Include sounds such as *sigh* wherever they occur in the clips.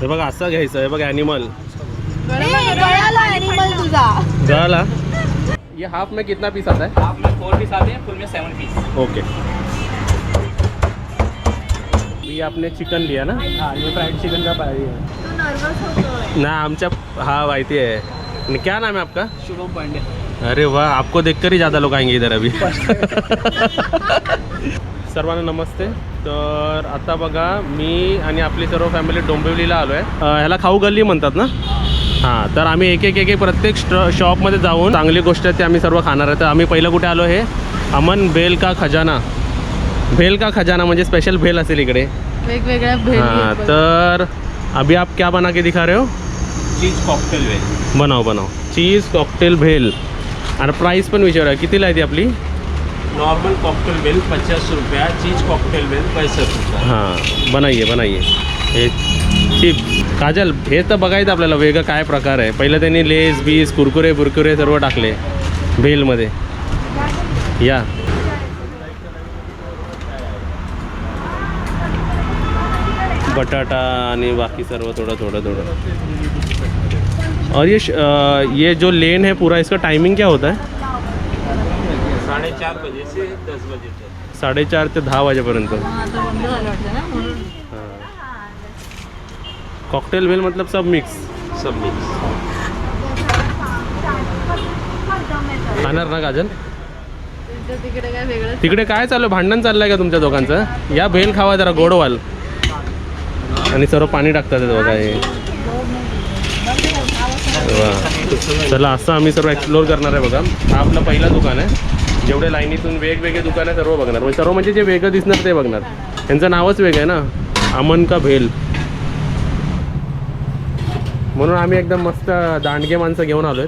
हे बघा असं घ्यायचं. हे बघा ॲनिमल गळाला ॲनिमल तुझा. गळाला? ये हाफ़ में कितना पीस आता है? हाफ़ में फोर पीस आते हैं फुल में सेवन पीस ओके ये आपने चिकन लिया ना? हाँ ये फ्राइड चिकन का पाई है। तू ना आमच्या हा माहिती आहे. आणि क्या नाम है आपका? शुभम पांडे. अरे वाह आपको देखकर ही ज़्यादा लोग आएँगे इधर अभी. *laughs* सर्वांना नमस्ते. तर आता बघा मी आणि आपली सर्व फॅमिली डोंबिवलीला आलो आहे ह्याला खाऊ गल्ली म्हणतात ना? हां तर आम्ही एक एक एक एक प्रत्येक शॉपमध्ये जाऊन चांगली गोष्ट आहे ते आम्ही सर्व खाणार आहे. तर आम्ही पहिलं कुठे आलो हे? अमन भेल का खजाना? भेल का खजाना म्हणजे स्पेशल भेल असेल इकडे. वेगवेगळ्या हाँ तर अभी आप क्या बना के दिखा रहे हो? चीज कॉकटेल वेल बनाओ बनाओ. Cheese cocktail bhel. आणि प्राईस पण विचारा कितीला आहे ती आपली? नॉर्मल कॉकटेल वेल पचास रुपया चीज़ कॉकटेल वेल पैंसठ रुपया। हाँ बनाइए बनाइए। हे काजल हे तर बघायचं आपल्याला वेगळं काय प्रकार आहे. पहिलं त्यांनी लेस बीस कुरकुरे बुरकुरे सर्व टाकले भेलमध्ये. या. बटाटा बाकी सर्व थोड़ा थोड़ा थोड़ा. और ये श- अ, ये जो लेन है पूरा इसका टाइमिंग क्या होता है? साढ़े चार बजे से दस बजे तक. साडेचार ते दहा वाजेपर्यंत. आता बंद झालं वाटतं ना म्हणून. कॉकटेल वेल मतलब सब मिक्स सब मिक्स खाणार ना तुमच्या तिकडे काय वेगळं? तिकडे काय चालू आहे? भांडण चाललंय का तुमच्या दोघांचं? या भेल खावा जरा गोडवाल. आणि सर्व पाणी टाकतात हे बघा हे. वा. चला असं आम्ही सर्व एक्सप्लोर करणार आहे बघा. हा आपलं पहिलं दुकान आहे. जेवढे लाईनीतून वेगवेगळे दुकान आहे सर्व बघणार. म्हणजे सर्व म्हणजे जे वेगळं दिसणार ते बघणार. यांचं नावच वेगळं आहे ना? अमन का भेल? म्हणून आम्ही एकदम मस्त दांडगे माणसं घेऊन आलोय.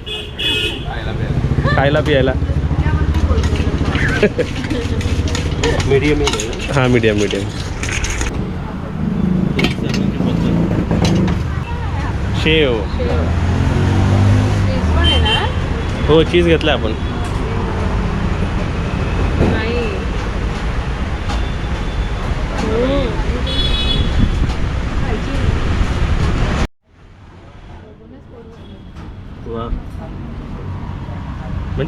खायला पियायला. मीडियम ही हां मीडियम मीडियम शेव. हो चीज घेतला आपण नाही हो. वा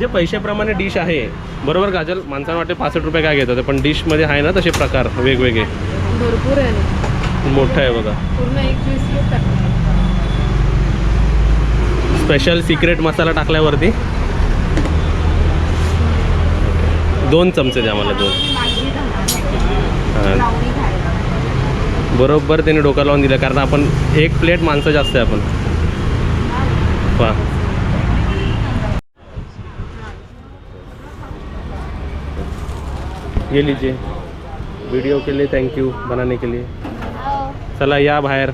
म्हणजे पैशाप्रमाणे डिश आहे. बरोबर गाजल माणसांना वाटते पासष्ट रुपये काय घेतात पण डिशमध्ये आहे ना तसे प्रकार वेगवेगळे. भरपूर आहे मोठं आहे बघा. पूर्ण एक स्पेशल सिक्रेट मसाला टाकल्यावरती? दोन चमचे द्या मला दोन. बरोबर त्याने डोकं लावून दिलं कारण आपण एक प्लेट माणसं जास्त आहे आपण. वा. ये लीजिए। वीडियो के लिए थैंक यू बनाने के लिए। चला या बाहेर।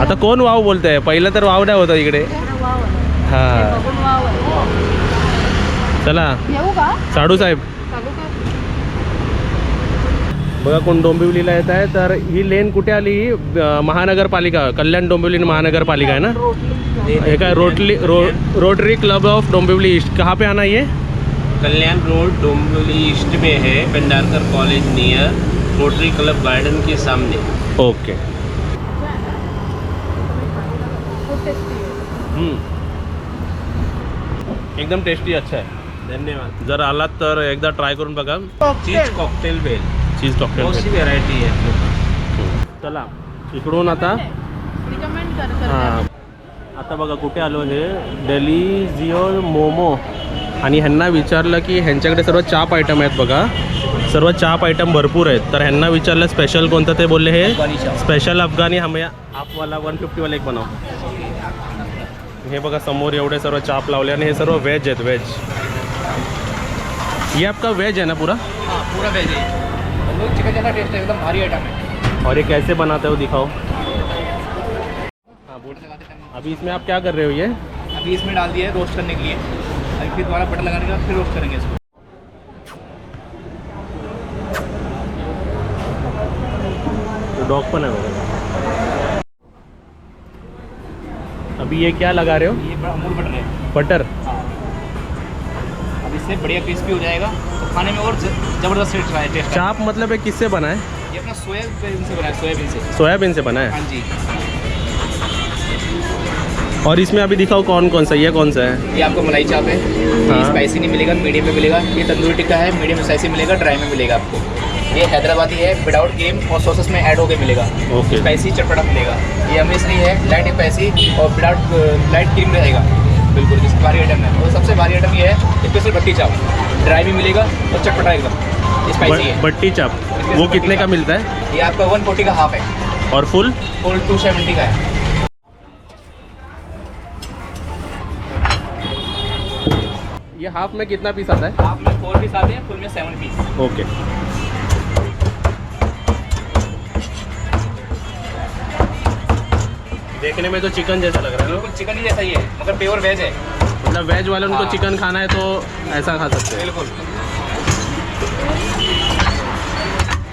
आता कोण वाव बोलतंय? पहिलं तर वाव नाही होता इकडे. हां. चला. साडू साहेब. बघा कोण डोंबिवलीला येत आहे. तर ही लेन कुठे आली? ही महानगरपालिका. कल्याण डोंबिवली महानगरपालिका आहे ना? हे काय रोटली row rotary club of Dombivli east. कहाँ पे आना ये? कल्याण रोड डोंबिवली ईस्ट में है Bhandarkar college near rotary club garden के सामने। ओके हम्म. एकदम टेस्टी अच्छा आहे धन्यवाद। जर आलात तर एकदा ट्राय करून बघा। चीज़ कॉकटेल बेल चीज़ बहुत सी कॉकटेल वेरायटी है चला इकडून आता रिकमेंड कर कर. हाँ. आता बघा कुठे आलो हे. डेलिझिओ मोमो आणि ह्यांना विचारलं की ह्यांच्याकडे सर्व चाप आयटम आहेत बघा. सर्व चाप आयटम भरपूर आहेत. तर ह्यांना विचारलं स्पेशल कोणतं ते बोलले हे? स्पेशल अफगानी हमें आपवाला वन फिफ्टीवाला एक बनव. हे बघा समोर एवढे सर्व चाप लावले आणि हे सर्व व्हेज आहेत व्हेज ये आपका वेज है ना पूरा? हाँ पूरा वेज है चिकन जैसा टेस्ट है एकदम भारी आइटम है. और ये कैसे बनाते हो दिखाओ। हाँ बोल। अभी इसमें आप क्या कर रहे हो ये? अभी इसमें डाल दिया है रोस्ट करने के लिए। अभी फिर दोबारा बटर लगाने के बाद फिर रोस्ट करेंगे इसको। डॉग पण आहे बघा अभी ये क्या लगा रहे हो? ये अमूल बटर है। बटर? अब इससे बढ़िया क्रिस्पी हो जाएगा। तो खाने में और ज़बरदस्त टेस्ट चाप मतलब है किससे बना है? ये अपना सोयाबीन से बना है सोयाबीन से। सोयाबीन से बना है? हाँ जी। और इसमें अभी दिखाओ कौन कौन सा ये कौन सा है? ये आपको मलाई चाप है। हाँ। स्पाइसी नहीं मिलेगा मीडियम में मिलेगा। ये तंदूरी टिक्का है मीडियम स्पाइसी मिलेगा ड्राई में मिलेगा आपको। ये हैदराबादी है विदाउट क्रीम और सॉसेस में ऐड होकर मिलेगा। ओके स्पाइसी चटपटा मिलेगा। ये अमृतसरी है लाइट स्पाइसी और विदाउट लाइट क्रीम रहेगा। बिल्कुल जिसकी भारी आइटम है। और सबसे भारी आइटम ये है स्पेशल भट्टी चाप। ड्राई भी मिलेगा और चटपटा एकदम। स्पाइसी है। बट्टी चाप। वो कितने का मिलता है? ये आपका वन फोर्टी का हाफ़ है। और फुल फुल टू सेवेंटी का है। ये हाफ़ में कितना पीस आता है? हाफ़ में फोर पीस आते हैं फुल में सेवन पीस ओके देखने में तो चिकन जैसा लग रहा है बिल्कुल चिकन ही जैसा ही है मगर प्योर वेज है. मतलब वेज वाले उनको हाँ। चिकन खाना है तो ऐसा खा सकते हैं। बिल्कुल.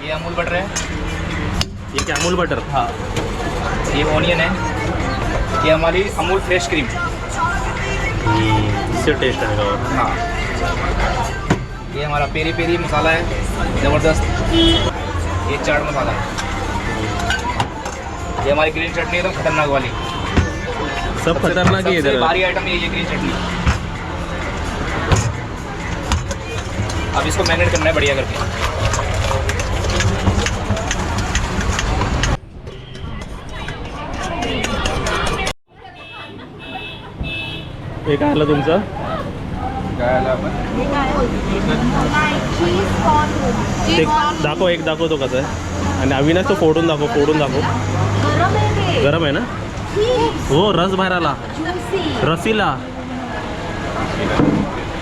ये अमूल बटर है. ये क्या अमूल बटर हाँ. ये ऑनियन है. ये हमारी अमूल फ्रेश क्रीम इससे टेस्ट आएगा और। हाँ। ये हमारा पेरी पेरी मसाला है ज़बरदस्त। ये चाट मसाला। ये हमारी ग्रीन चटनी एकदम खतरनाक वाली। सब खतरनाक ही है इधर। भारी आइटम ये ये ग्रीन चटनी। अब इसको मैरिनेट करना है बढ़िया करके। हे काय आलं तुमचं? ते दाखव एक दाखव तो कसं आहे. आणि अविनाश तो फोडून दाखव फोडून दाखव. गरम आहे ना? हो रस बाहेर आला रसीला.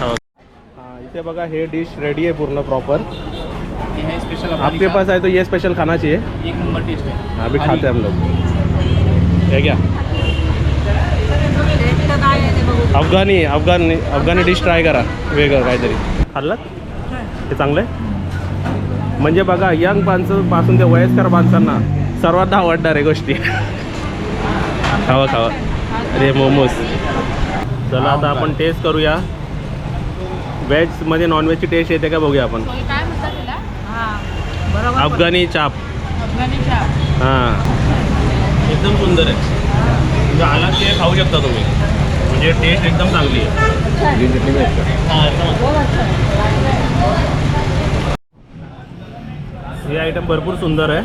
हा, इथे बघा हे डिश रेडी आहे पूर्ण प्रॉपर आपके पास आहे तो ये स्पेशल खाना चाहिए एक नंबर टेस्ट है अभी खाते हम लोग. हे घ्या. अफगाणी अफगाणी अफगाणी डिश ट्राय करा. वेगळं काहीतरी. खाल्लं? हे. चांगलं आहे म्हणजे बघा यंग माणसं पासून ते वयस्कर माणसांना सर्वात आवडणार आहे गोष्टी. *laughs* खावा खावा. अरे मोमोज. चला आता आपण टेस्ट करूया. व्हेजमध्ये नॉनव्हेजची टेस्ट येते का बघूया आपण? मग काय म्हणतात तिला हां. बरोबर अफगाणी चाप. हां. एकदम सुंदर आहे. म्हणजे आला की खाऊ शकता तुम्ही? म्हणजे टेस्ट एकदम चांगली आहे. हां, आयटम भरपूर सुंदर आहे.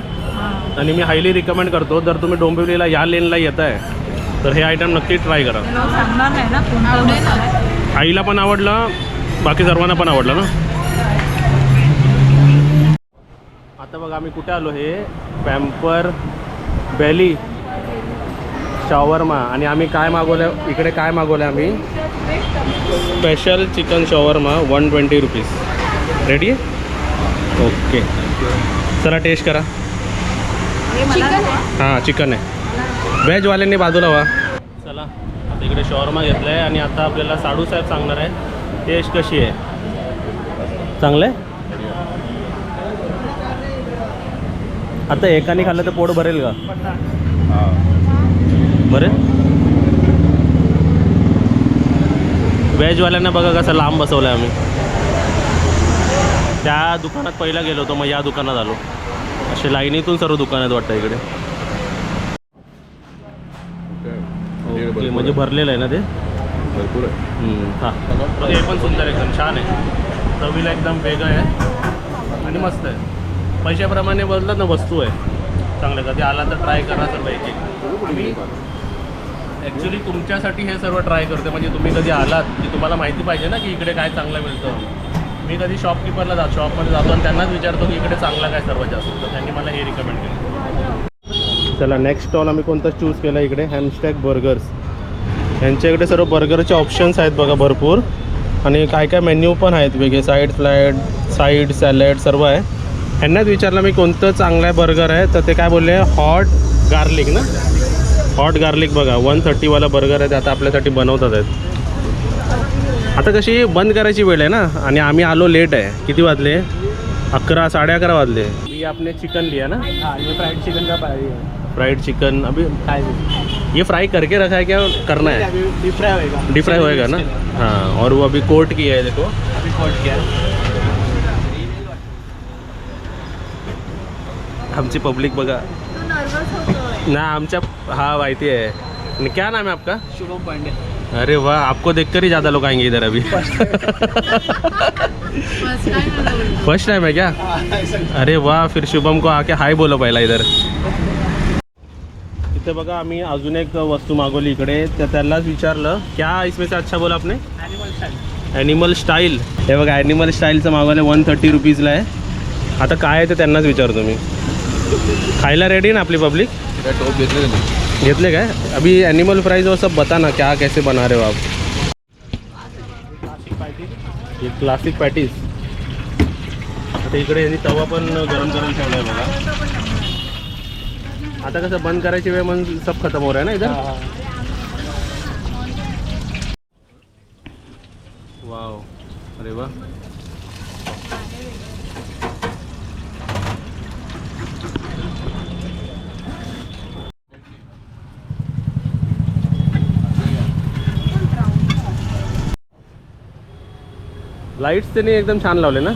आणि मी हायली रिकमेंड करतो. जर तुम्ही डोंबिवलीला या लेनला येत आहे तर हे आयटम नक्की ट्राय करा. आईला पण आवडलं बाकी सर्वांना पण आवडलं ना? आता बघा आम्ही कुठे आलो हे? Pamper Belly shawarma. आणि आम्ही काय मागवलं इकडे काय मागवलं आम्ही? Special chicken shawarma one twenty rupees ready आहे ओके चला टेस्ट करा. हां चिकन आहे? व्हेजवाल्यांनी बाजूला व्हा. चला आता इकडे शॉर्मा घेतला आहे आणि आता आपल्याला साडू साहेब सांगणार आहे टेस्ट कशी आहे. चांगलं आहे? आता एकाने खाल्लं तर पोट भरेल का? भरेल व्हेजवाल्यांना बघा कसं लांब बसवलं आहे आम्ही. त्या दुकानात पहिला गेलो होतो मग या दुकानात आलो. असे लाईनीतून सर्व दुकानात वाटतं इकडे. ओके. म्हणजे भरलेलं आहे ना ते? भरपूर आहे. हा. हे पण सुंदर एकदम छान आहे. चवीला एकदम वेगळं आहे. आणि मस्त आहे. पैशाप्रमाणे बदलत ना वस्तू आहे. चांगलं कधी आला तर ट्राय करा सर्व एक आम्ही ॲक्च्युली तुमच्यासाठी हे सर्व ट्राय करते म्हणजे तुम्ही कधी आलात की तुम्हाला माहिती पाहिजे ना की इकडे काय चांगलं मिळतं. मी कधी शॉपकीपरला जातो शॉपमध्ये जातो आणि त्यांनाच विचारतो की इकडे चांगला काय सर्वात जास्त. तर त्यांनी मला हे रिकमेंड केलं. चला नेक्स्ट स्टॉल आम्ही कोणतं चूज केलं इकडे? हॅमस्टॅग बर्गर्स यांच्याकडे सर्व बर्गरचे ऑप्शन्स आहेत बघा भरपूर. आणि काय काय मेन्यू पण आहेत वेगळे. साईड फ्लॅट साईड सॅलड सर्व आहे. ह्यांनाच विचारलं मी कोणतं चांगलं आहे बर्गर आहे. तर ते काय बोलले? हॉट गार्लिक ना? हॉट गार्लिक बघा वन थर्टीवाला बर्गर आहे ते आता आपल्यासाठी बनवतात आहेत. आता कशी बंद करायची वेळ आहे ना आणि आम्ही आलो लेट आहे. किती वाजले? अकरा साडे अकरा वाजले. मी आपने चिकन लिया ना? हाँ ये फ्राइड चिकन का फ्राइड चिकन अभी फ्राई ये फ्राई करके रखा है क्या? करना है? डीप फ्राई होएगा. डीप फ्राई होएगा ना? हाँ और वो अभी कोट किया है देखो। अभी कोल्ड किया है. आमची पब्लिक बघा. तू नर्वस होतोय ना आमच्या हा माहिती है आणि क्या नाम है आपका? शुभम पांडे. अरे वाह आपको देखकर ही ज़्यादा लोग आएंगे इधर अभी. फर्स्ट टाइम फर्स्ट टाइम है क्या? अरे वाह फिर शुभम को आके हाय बोलो पहिला इधर. इथे बघा आम्ही अजून एक वस्तू मागवली इकडे. तर त्यालाच विचारलं. क्या इसमें से अच्छा बोला आपने? ॲनिमल स्टाईल हे बघा ॲनिमल स्टाईलचं मागवलं वन थर्टी रुपीजला आहे. आता काय आहे ते त्यांनाच विचारतो मी. खायला रेडी ना आपली पब्लिक टॉप घेतले घेतले काय? अभी एनिमल प्राइस वो सब बता ना क्या कैसे बना रहे हो आप? ये क्लासिक पॅटीस आता इकडे यांनी तवा पण गरम गरम ठेवला आहे बघा. आता कसं बंद करायची वेळ मग सब खतम हो रहा है ना इधर? वाव अरे वा. लाईट्स त्यांनी एकदम छान लावले ना?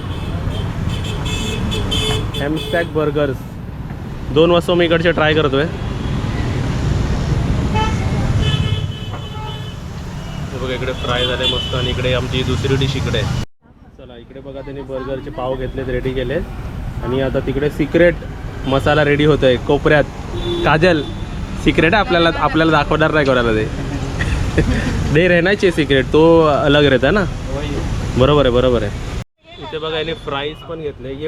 हॅमस्टॅक बर्गर्स दोन वाजता मी इकडचे ट्राय करतोय. आहे बघा इकडे फ्राय झाले मस्त आणि इकडे आमची दुसरी डिश इकडे. चला इकडे बघा त्यांनी बर्गरचे पाव घेतलेत रेडी केलेत. आणि आता तिकडे सिक्रेट मसाला रेडी होतोय आहे कोपऱ्यात. काजल सिक्रेट आपल्याला आपल्याला दाखवणार नाही कोणाला ते. दे रहना सिक्रेट तो अलग रहता ना? बरोबर आहे बरोबर आहे. इथे बघा याने फ्राईज पण घेतले. ये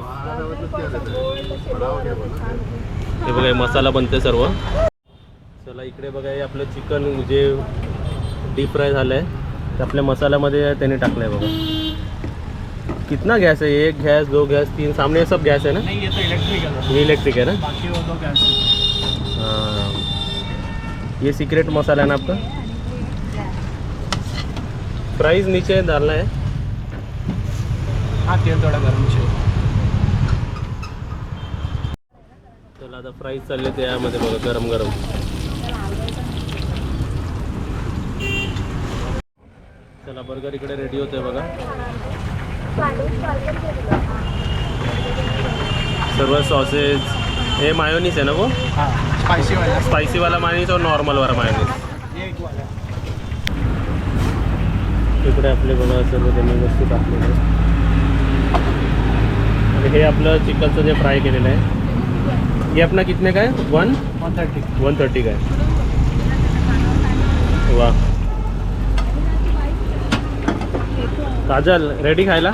हे बघा हे मसाला बनते सर्व. चला इकडे बघा हे आपलं चिकन जे डीप फ्राय झालं आहे ते आपल्या मसाल्यामध्ये त्याने टाकलं आहे बघा. कितना गैस है एक गैस दो गैस तीन सामने सब गैस है ना? नहीं ये तो इलेक्ट्रिक है इलेक्ट्रिक है ना? हाँ ये सीक्रेट मसाला है ना आपका? प्राइस नीचे डालना है. हाँ तेल थोड़ा गर्म चाहिए चला आता फ्राईज चालले ते यामध्ये बघा गरम गरम. चला बर्गर इकडे रेडी होतोय बघा. सर्व सॉसेज हे मायोनीस आहे ना वो हाँ स्पाइसी वाला स्पाइसी वाला मायोनीस और नॉर्मल वाला मायोनीस ये एक वाला. इकडे आपले बघा सर्व त्यांनी वस्तू टाकलेले हे आपलं चिकनचं जे फ्राय केलेलं आहे हे आपला कितने का है one one thirty one thirty का है वा काजल रेडी खायला?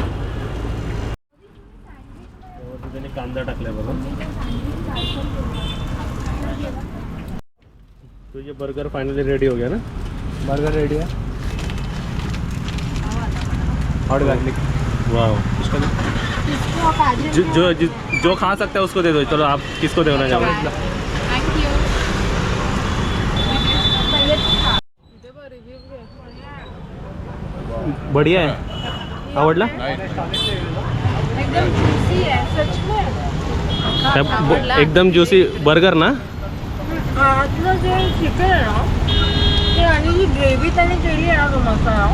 त्यावरती त्याने कांदा टाकलाय बघा. तुझे बर्गर फायनली रेडी हो गया ना? बर्गर रेडी है. हॉट गार्लिक वाह उसका जो जो जो, जो खा सकता है उसको दे दो। चलो आप किसको देना चाहोगे बढ़िया आहे आवडला एकदम ज्युसी बर्गर ना? आतलं जे चिकन आहे ना ते आणि जी ग्रेव्ही त्याने केली आहे ना तो मसाला।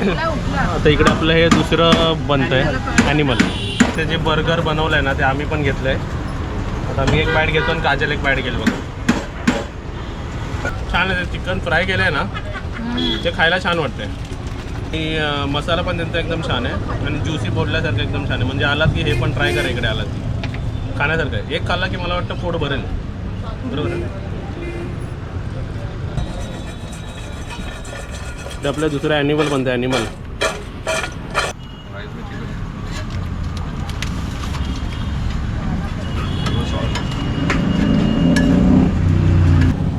तर इकडे आपलं हे दुसरं बनतंय ॲनिमल ते जे बर्गर बनवलं आहे ना ते आम्ही पण घेतलं आहे आता मी एक बॅट घेतो आणि काजल एक बॅट घेईल बघा. छान आहे ते चिकन फ्राय केलं आहे ना ते खायला छान वाटतंय. आणि मसाला पण त्यांचा एकदम छान आहे. आणि ज्युसी बोलल्यासारखं एकदम छान आहे. म्हणजे आलात की हे पण ट्राय करा इकडे आलात की. खाण्यासारखं आहे. एक खाल्ला की मला वाटतं पोट भरेल. बरोबर आहे? ते आपलं दुसरं ॲनिमल बनतं ॲनिमल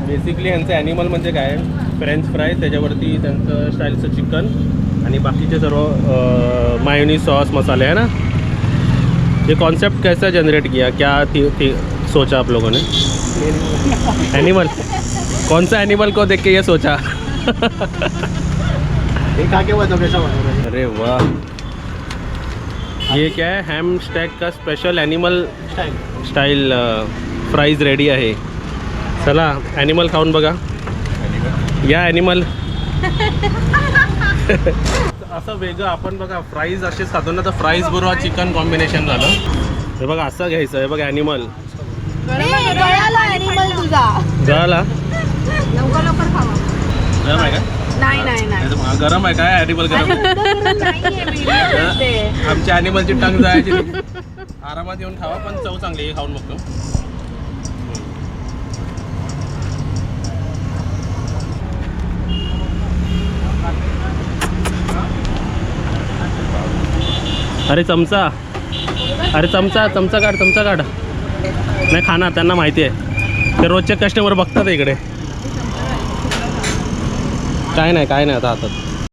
बेसिकली यांचं ॲनिमल म्हणजे काय? फ्रेंच फ्राय त्याच्यावरती त्यांचं स्टाईलचं चिकन आणि बाकीचे सर्व मायोनी सॉस मसाले आहे ना? ये कॉन्सेप्ट कैसा जनरेट किया? क्या थी, थी सोचा आप लोगों ने? एनिमल कौन सा एनिमल को देख के ये सोचा? *laughs* एक खा के कैसा बना अरे वाह। ये क्या है? हैम स्टैक का special animal style fries ready आहे। चला ॲनिमल खाऊन बघा। या ॲनिमल असं वेगळं आपण बघा फ्राईज असेच खातो ना तर फ्राईज बरोबर चिकन कॉम्बिनेशन झालं. हे बघा असं घ्यायचं हे बघा ॲनिमल ॲनिमल गळाला गरम आहे का नाही नाही नाही. नाही तर मग गरम आहे काय? ॲनिमल गरम. *laughs* आमच्या ॲनिमलची टंग जायची *laughs* आरामात येऊन खावा पण चव चांगली आहे खाऊन बघतो. अरे चमचा. अरे चमचा चमचा काढ चमचा काढ. नाही खाणार त्यांना माहिती आहे. ते रोजचे कस्टमर बघतात इकडे. काय नाही काय नाही आता हातात.